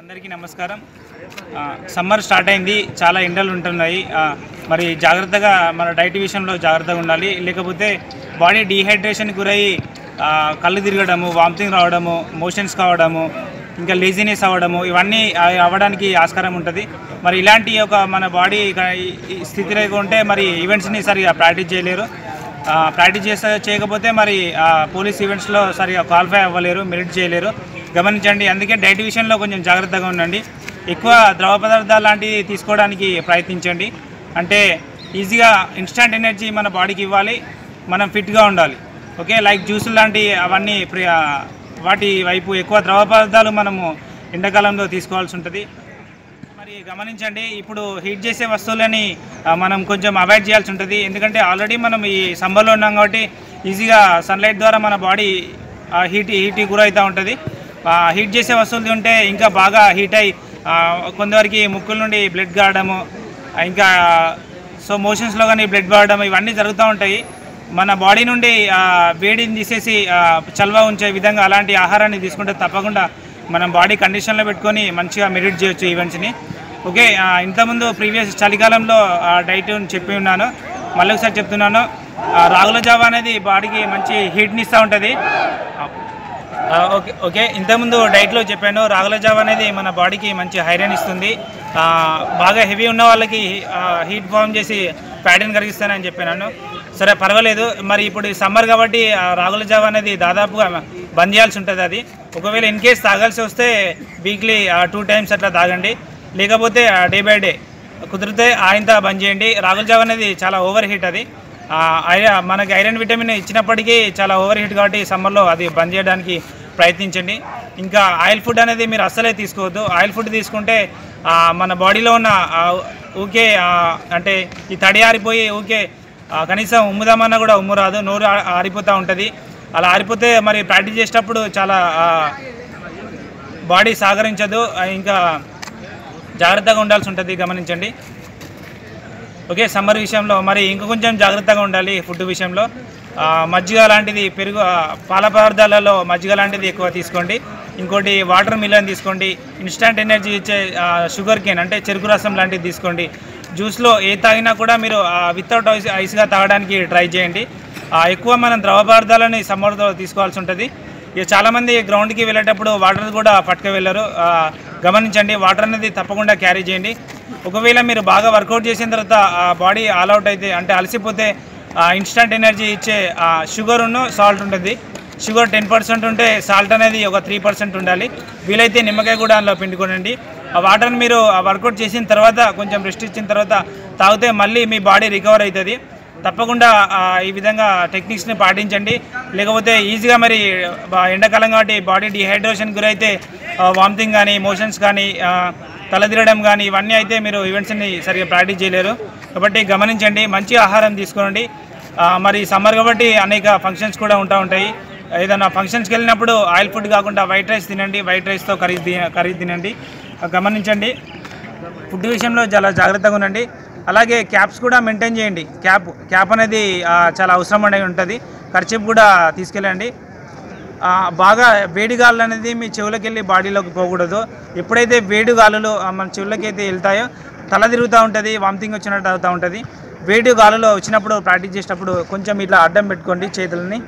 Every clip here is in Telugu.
అందరికీ నమస్కారం. సమ్మర్ స్టార్ట్ అయింది చాలా ఎండలు ఉంటున్నాయి. మరి జాగ్రత్తగా మన డైట్ విషయంలో జాగ్రత్తగా ఉండాలి. లేకపోతే బాడీ డీహైడ్రేషన్ గురయ్యి కళ్ళు తిరగడము వామిటింగ్ రావడము మోషన్స్ కావడము ఇంకా లేజినెస్ అవ్వడము ఇవన్నీ అవ్వడానికి ఆస్కారం ఉంటుంది. మరి ఇలాంటి ఒక మన బాడీ స్థితిలో ఉంటే మరి ఈవెంట్స్ని సరిగా ప్రాక్టీస్ చేయలేరు. ప్రాక్టీస్ చేస్తే చేయకపోతే మరి పోలీస్ ఈవెంట్స్లో సరిగా క్వాలిఫై అవ్వలేరు మెరిట్ చేయలేరు. గమనించండి. అందుకే డైట్ విషయంలో కొంచెం జాగ్రత్తగా ఉండండి. ఎక్కువ ద్రవ పదార్థాలు లాంటివి తీసుకోవడానికి ప్రయత్నించండి. అంటే ఈజీగా ఇన్స్టంట్ ఎనర్జీ మన బాడీకి ఇవ్వాలి. మనం ఫిట్గా ఉండాలి. ఓకే? లైక్ జ్యూసులు లాంటి అవన్నీ వాటి వైపు ఎక్కువ ద్రవ పదార్థాలు మనము ఎండాకాలంలో తీసుకోవాల్సి ఉంటుంది. మరి గమనించండి ఇప్పుడు హీట్ చేసే వస్తువులని మనం కొంచెం అవాయిడ్ చేయాల్సి ఉంటుంది. ఎందుకంటే ఆల్రెడీ మనం ఈ సమ్మర్లో ఉన్నాం కాబట్టి ఈజీగా సన్లైట్ ద్వారా మన బాడీ హీట్ హీట్ గురవుతూ ఉంటుంది. హీట్ చేసే వస్తువులు ఉంటే ఇంకా బాగా హీట్ అయ్యి ఆ, కొంతవరకు ముక్కుల నుండి బ్లడ్ కావడము ఇంకా సో మోషన్స్లో కానీ బ్లడ్ పడడం ఇవన్నీ జరుగుతూ ఉంటాయి. మన బాడీ నుండి వేడిని తీసేసి చల్వ ఉంచే విధంగా అలాంటి ఆహారాన్ని తీసుకుంటే తప్పకుండా మనం బాడీ కండిషన్లో పెట్టుకొని మంచిగా మెరిట్ చేయొచ్చు ఈవెంట్స్ని ఓకే ఇంతకుముందు ప్రీవియస్ చలికాలంలో డైట్ చెప్పి ఉన్నాను. మళ్ళీ ఒకసారి చెప్తున్నాను. రాగుల జావ అనేది బాడీకి మంచి హీట్ని ఇస్తూ ఉంటుంది. Okay okay. ఇంతకుముందు డైట్లో చెప్పాను రాగుల జావ అనేది మన బాడీకి మంచి హైరన్ ఇస్తుంది. బాగా హెవీ ఉన్న వాళ్ళకి హీట్ ఫామ్ చేసి ప్యాటర్న్ కరిగిస్తానని చెప్పాను సరే పర్వాలేదు. మరి ఇప్పుడు సమ్మర్ కాబట్టి రాగుల జావ అనేది దాదాపుగా బంద్ చేయాల్సి ఉంటుంది అది. ఒకవేళ ఇన్ కేస్ తాగాల్సి వస్తే వీక్లీ టూ టైమ్స్ అట్లా తాగండి. లేకపోతే డే బై డే కుదిరితే ఆయంత బంద్ చేయండి. రాగుల జావ అనేది చాలా ఓవర్ హీట్ అది. మనకి ఐరన్ విటమిన్ ఇచ్చినప్పటికీ చాలా ఓవర్ హీట్ కాబట్టి సమ్మర్లో అది బంద్ చేయడానికి ప్రయత్నించండి. ఇంకా ఆయిల్ ఫుడ్ అనేది మీరు అస్సలే తీసుకోవద్దు. ఆయిల్ ఫుడ్ తీసుకుంటే మన బాడీలో ఉన్న ఊకే అంటే ఈ తడి ఆరిపోయి ఊకే కనీసం ఉమ్ముదామన్నా కూడా ఉమ్ము రాదు. నోరు ఆరిపోతూ ఉంటుంది. అలా ఆరిపోతే మరి ప్రాక్టీస్ చేసేటప్పుడు చాలా బాడీ సహకరించదు. ఇంకా జాగ్రత్తగా ఉండాల్సి ఉంటుంది. గమనించండి. ఓకే సమ్మర్ విషయంలో మరి ఇంకా కొంచెం జాగ్రత్తగా ఉండాలి ఫుడ్ విషయంలో. మజ్జిగ లాంటిది పెరుగు పాల పదార్థాలలో మజ్జిగ లాంటిది ఎక్కువ తీసుకోండి. ఇంకోటి వాటర్ మిలన్ తీసుకోండి. ఇన్స్టంట్ ఎనర్జీ ఇచ్చే షుగర్ కేన్ అంటే చెరుకు రసం లాంటిది తీసుకోండి. జ్యూస్లో ఏ తాగినా కూడా మీరు వితౌట్ ఐస్ ఐస్గా తాగడానికి ట్రై చేయండి. ఎక్కువ మనం ద్రవ పదార్థాలని సమ్మర్తో తీసుకోవాల్సి ఉంటుంది. ఇక చాలామంది గ్రౌండ్కి వెళ్ళేటప్పుడు వాటర్ కూడా పట్టుకు వెళ్ళరు. గమనించండి వాటర్ అనేది తప్పకుండా క్యారీ చేయండి. ఒకవేళ మీరు బాగా వర్కౌట్ చేసిన తర్వాత ఆ బాడీ ఆల్అవుట్ అయితే అంటే అలసిపోతే ఇన్స్టంట్ ఎనర్జీ ఇచ్చే షుగర్ సాల్ట్ ఉంటుంది. షుగర్ టెన్ పర్సెంట్ ఉంటే సాల్ట్ అనేది ఒక త్రీ పర్సెంట్ ఉండాలి. వీలైతే నిమ్మకాయ కూడా అందులో పిండుకోనండి. ఆ వాటర్ని మీరు ఆ వర్కౌట్ చేసిన తర్వాత కొంచెం రెస్ట్ ఇచ్చిన తర్వాత తాగితే మళ్ళీ మీ బాడీ రికవర్ అవుతుంది. తప్పకుండా ఈ విధంగా టెక్నిక్స్ని పాటించండి. లేకపోతే ఈజీగా మరి ఎండాకాలం కాబట్టి బాడీ డిహైడ్రేషన్ గురైతే వామిటింగ్ కానీ మోషన్స్ కానీ తలదిరడం కానీ ఇవన్నీ అయితే మీరు ఈవెంట్స్ని సరిగ్గా ప్రాక్టీస్ చేయలేరు. కాబట్టి గమనించండి మంచి ఆహారం తీసుకోండి. మరి సమ్మర్ కాబట్టి అనేక ఫంక్షన్స్ కూడా ఉంటా ఉంటాయి. ఏదైనా ఫంక్షన్స్కి వెళ్ళినప్పుడు ఆయిల్ ఫుడ్ కాకుండా వైట్ రైస్ తినండి వైట్ రైస్తో కర్రీ తిన కర్రీ తినండి. గమనించండి. ఫుడ్ విషయంలో చాలా జాగ్రత్తగా ఉండండి. అలాగే క్యాప్స్ కూడా మెయింటైన్ చేయండి. క్యాప్ క్యాప్ అనేది చాలా అవసరం అనేది ఉంటుంది. ఖర్చు కూడా తీసుకెళ్ళండి. బాగా వేడిగాలు అనేది మీ చెవులకి వెళ్ళి బాడీలోకి పోకూడదు. ఎప్పుడైతే వేడిగాలులు మన చెవులకి అయితే వెళ్తాయో తల తిరుగుతూ ఉంటుంది వామిటింగ్ వచ్చినట్టు అవుతూ ఉంటుంది. వేడి గాలులో వచ్చినప్పుడు ప్రాక్టీస్ చేసేటప్పుడు కొంచెం ఇట్లా అడ్డం పెట్టుకోండి చేతులని.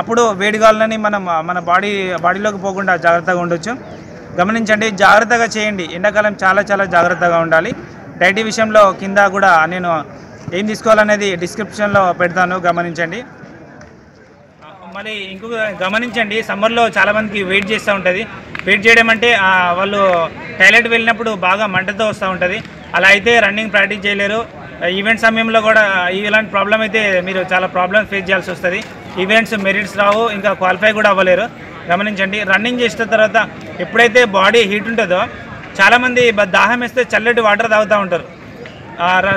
అప్పుడు వేడి గాలులని మనం మన బాడీ బాడీలోకి పోకుండా జాగ్రత్తగా ఉండొచ్చు. గమనించండి జాగ్రత్తగా చేయండి. ఎండాకాలం చాలా చాలా జాగ్రత్తగా ఉండాలి. డైటీ విషయంలో కింద కూడా నేను ఏం తీసుకోవాలనేది డిస్క్రిప్షన్లో పెడతాను గమనించండి. మళ్ళీ ఇంకొక గమనించండి సమ్మర్లో చాలామందికి వెయిట్ చేస్తూ ఉంటుంది. వెయిట్ చేయడం అంటే వాళ్ళు టాయిలెట్ వెళ్ళినప్పుడు బాగా మంటతో వస్తూ ఉంటుంది. అలా అయితే రన్నింగ్ ప్రాక్టీస్ చేయలేరు. ఈవెంట్ సమయంలో కూడా ఇలాంటి ప్రాబ్లం అయితే మీరు చాలా ప్రాబ్లమ్స్ ఫేస్ చేయాల్సి వస్తుంది. ఈవెంట్స్ మెరిట్స్ రావు ఇంకా క్వాలిఫై కూడా అవ్వలేరు. గమనించండి రన్నింగ్ చేసిన తర్వాత ఎప్పుడైతే బాడీ హీట్ ఉంటుందో చాలామంది దాహం వేస్తే చల్లటి వాటర్ తాగుతూ ఉంటారు.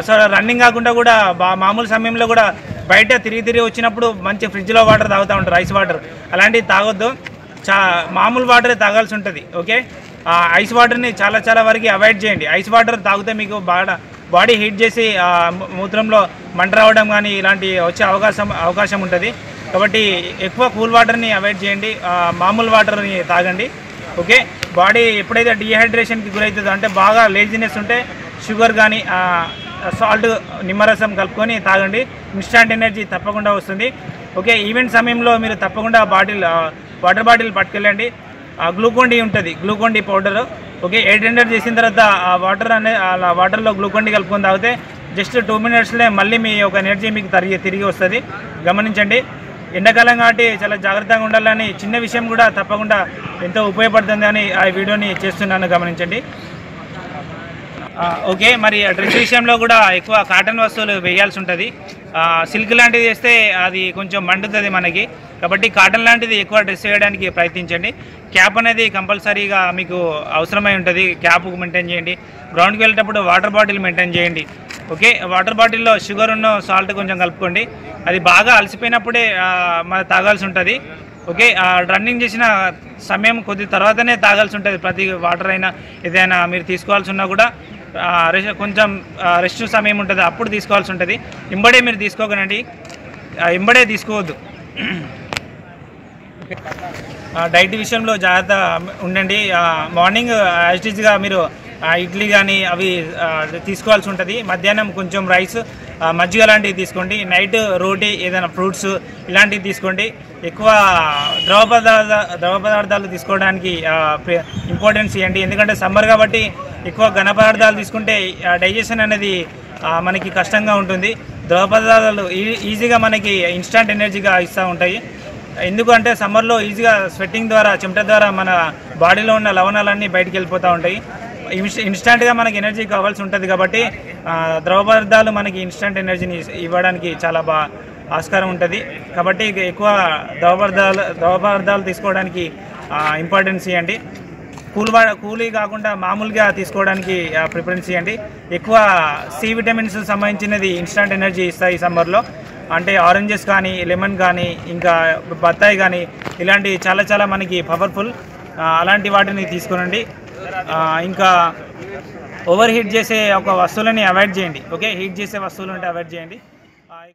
సో రన్నింగ్ కాకుండా కూడా మామూలు సమయంలో కూడా బయట తిరిగి తిరిగి వచ్చినప్పుడు మంచి ఫ్రిడ్జ్లో వాటర్ తాగుతూ ఉంటారు ఐస్ వాటర్. అలాంటివి తాగొద్దు. చా మామూలు వాటరే తాగాల్సి ఉంటుంది ఓకే? ఐస్ వాటర్ని చాలా చాలా వరకు అవాయిడ్ చేయండి. ఐస్ వాటర్ తాగితే మీకు బాగా బాడీ హీట్ చేసి మూత్రంలో మంట రావడం కానీ ఇలాంటి వచ్చే అవకాశం అవకాశం ఉంటుంది. కాబట్టి ఎక్కువ కూల్ వాటర్ని అవాయిడ్ చేయండి. మామూలు వాటర్ని తాగండి. ఓకే? బాడీ ఎప్పుడైతే డిహైడ్రేషన్కి గురవుతుందో అంటే బాగా లేజినెస్ ఉంటే షుగర్ కానీ సాల్ట్ నిమ్మరసం కలుపుకొని తాగండి. ఇన్స్టాంట్ ఎనర్జీ తప్పకుండా వస్తుంది. ఓకే? ఈవెంట్ సమయంలో మీరు తప్పకుండా బాటిల్ వాటర్ బాటిల్ పట్టుకెళ్ళండి. గ్లూకోన్ డీ ఉంటుంది. Glucon D powder. Okay? Eight hundred చేసిన తర్వాత ఆ వాటర్ అనే అలా వాటర్లో గ్లూకోన్ డీ కలుపుకొని తాగితే జస్ట్ టూ మినిట్స్లో మళ్ళీ మీ ఒక ఎనర్జీ మీకు తిరిగి తిరిగి వస్తుంది. గమనించండి. ఎండాకాలం కాబట్టి చాలా జాగ్రత్తగా ఉండాలని చిన్న విషయం కూడా తప్పకుండా ఎంతో ఉపయోగపడుతుంది అని ఆ వీడియోని చేస్తున్నాను గమనించండి. ఓకే మరి డ్రెస్ విషయంలో కూడా ఎక్కువ కాటన్ వస్తువులు వేయాల్సి ఉంటుంది. సిల్క్ లాంటిది వేస్తే అది కొంచెం మండుతుంది మనకి. కాబట్టి కాటన్ లాంటిది ఎక్కువ డ్రెస్ వేయడానికి ప్రయత్నించండి. క్యాప్ అనేది కంపల్సరీగా మీకు అవసరమై ఉంటుంది. క్యాప్ మెయింటైన్ చేయండి. గ్రౌండ్కి వెళ్ళేటప్పుడు వాటర్ బాటిల్ మెయింటైన్ చేయండి. ఓకే వాటర్ బాటిల్లో షుగర్ ఉన్న సాల్ట్ కొంచెం కలుపుకోండి. అది బాగా అలసిపోయినప్పుడే మన తాగాల్సి ఉంటుంది. ఓకే రన్నింగ్ చేసిన సమయం కొద్ది తర్వాతనే తాగాల్సి ఉంటుంది. ప్రతి వాటర్ అయినా ఏదైనా మీరు తీసుకోవాల్సి ఉన్నా కూడా రెస్ట్ కొంచెం రెస్ట్ సమయం ఉంటుంది. అప్పుడు తీసుకోవాల్సి ఉంటుంది. ఇంబడే మీరు తీసుకోకనండి ఇంబడే తీసుకోవద్దు. డైట్ విషయంలో జాగ్రత్త ఉండండి. మార్నింగ్ యాజిటీస్గా మీరు ఇడ్లీ కానీ అవి తీసుకోవాల్సి ఉంటుంది. మధ్యాహ్నం కొంచెం రైస్ మజ్జిగ లాంటివి తీసుకోండి. నైట్ రోటీ ఏదైనా ఫ్రూట్స్ ఇలాంటివి తీసుకోండి. ఎక్కువ ద్రవ పదార్థ ద్రవ పదార్థాలు తీసుకోవడానికి ఇంపార్టెన్స్ ఇవ్వండి. ఎందుకంటే సమ్మర్ కాబట్టి ఎక్కువ ఘన పదార్థాలు తీసుకుంటే డైజెషన్ అనేది మనకి కష్టంగా ఉంటుంది. ద్రవ పదార్థాలు ఈజీగా మనకి ఇన్స్టాంట్ ఎనర్జీగా ఇస్తూ ఉంటాయి. ఎందుకంటే సమ్మర్లో ఈజీగా స్వెట్టింగ్ ద్వారా చెమట ద్వారా మన బాడీలో ఉన్న లవణాలన్నీ బయటికి వెళ్ళిపోతూ ఉంటాయి. ఇన్స్ట- ఇన్స్టాంట్గా మనకి ఎనర్జీ కావాల్సి ఉంటుంది కాబట్టి ద్రవ పదార్థాలు మనకి ఇన్స్టాంట్ ఎనర్జీని ఇవ్వడానికి చాలా బాగా ఆస్కారం ఉంటుంది. కాబట్టి ఎక్కువ ద్రవ పదార్థాలు ద్రవ తీసుకోవడానికి ఇంపార్టెన్స్ ఇవ్వండి. కూల్ వా కూలీ కాకుండా మామూలుగా తీసుకోవడానికి ప్రిఫరెన్స్ ఇవ్వండి. ఎక్కువ సి విటమిన్స్ సంబంధించినది ఇన్స్టంట్ ఎనర్జీ ఇస్తాయి ఈ సమ్మర్లో అంటే ఆరెంజెస్ కానీ లెమన్ కానీ ఇంకా బత్తాయి కానీ ఇలాంటి చాలా చాలా మనకి పవర్ఫుల్ అలాంటి వాటిని తీసుకునండి. ఇంకా ఓవర్ హీట్ చేసే ఒక వస్తువులని అవాయిడ్ చేయండి. ఓకే హీట్ చేసే వస్తువులు ఉంటే అవాయిడ్ చేయండి.